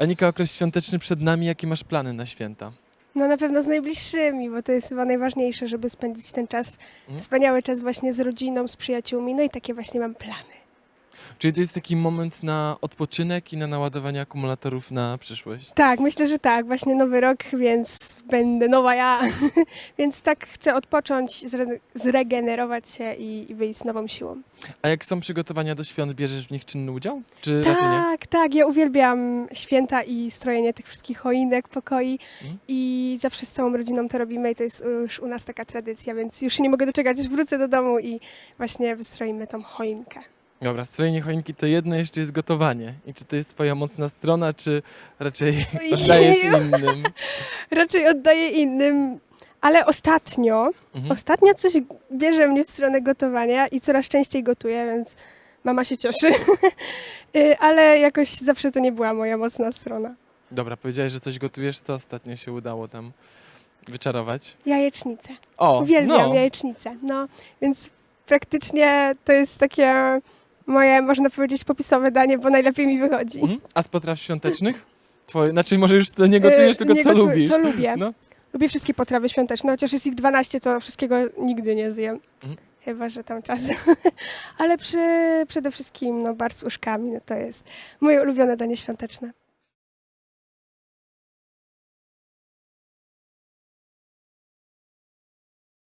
Anika, okres świąteczny przed nami. Jakie masz plany na święta? No na pewno z najbliższymi, bo to jest chyba najważniejsze, żeby spędzić ten czas, Mhm. wspaniały czas właśnie z rodziną, z przyjaciółmi, no i takie właśnie mam plany. Czyli to jest taki moment na odpoczynek i na naładowanie akumulatorów na przyszłość. Tak, myślę, że tak, właśnie nowy rok, więc będę nowa ja, więc tak chcę odpocząć, zre- zregenerować się i, i wyjść z nową siłą. A jak są przygotowania do świąt, bierzesz w nich czynny udział? Czy raczej nie? Tak, tak, ja uwielbiam święta i strojenie tych wszystkich choinek, pokoi Mhm. i zawsze z całą rodziną to robimy i to jest już u nas taka tradycja, więc już się nie mogę doczekać, aż wrócę do domu i właśnie wystroimy tą choinkę. Dobra, strojenie choinki to jedno, jeszcze jest gotowanie. I czy to jest twoja mocna strona, czy raczej oddajesz innym? Raczej oddaję innym, ale ostatnio, Mhm. ostatnio coś bierze mnie w stronę gotowania i coraz częściej gotuję, więc mama się cieszy. Y, ale jakoś zawsze to nie była moja mocna strona. Dobra, powiedziałeś, że coś gotujesz, co ostatnio się udało tam wyczarować? Jajecznicę. O, Uwielbiam no. jajecznicę. No, więc praktycznie to jest takie moje, można powiedzieć, popisowe danie, bo najlepiej mi wychodzi. Mhm. A z potraw świątecznych? Twoje, znaczy może już to nie gotujesz, Y, tylko nie co gotuję, lubisz? Co lubię. No. Lubię wszystkie potrawy świąteczne, chociaż jest ich 12, to wszystkiego nigdy nie zjem. Mhm. Chyba, że tam czas. Ale przy, przede wszystkim no, bar z uszkami, no to jest moje ulubione danie świąteczne.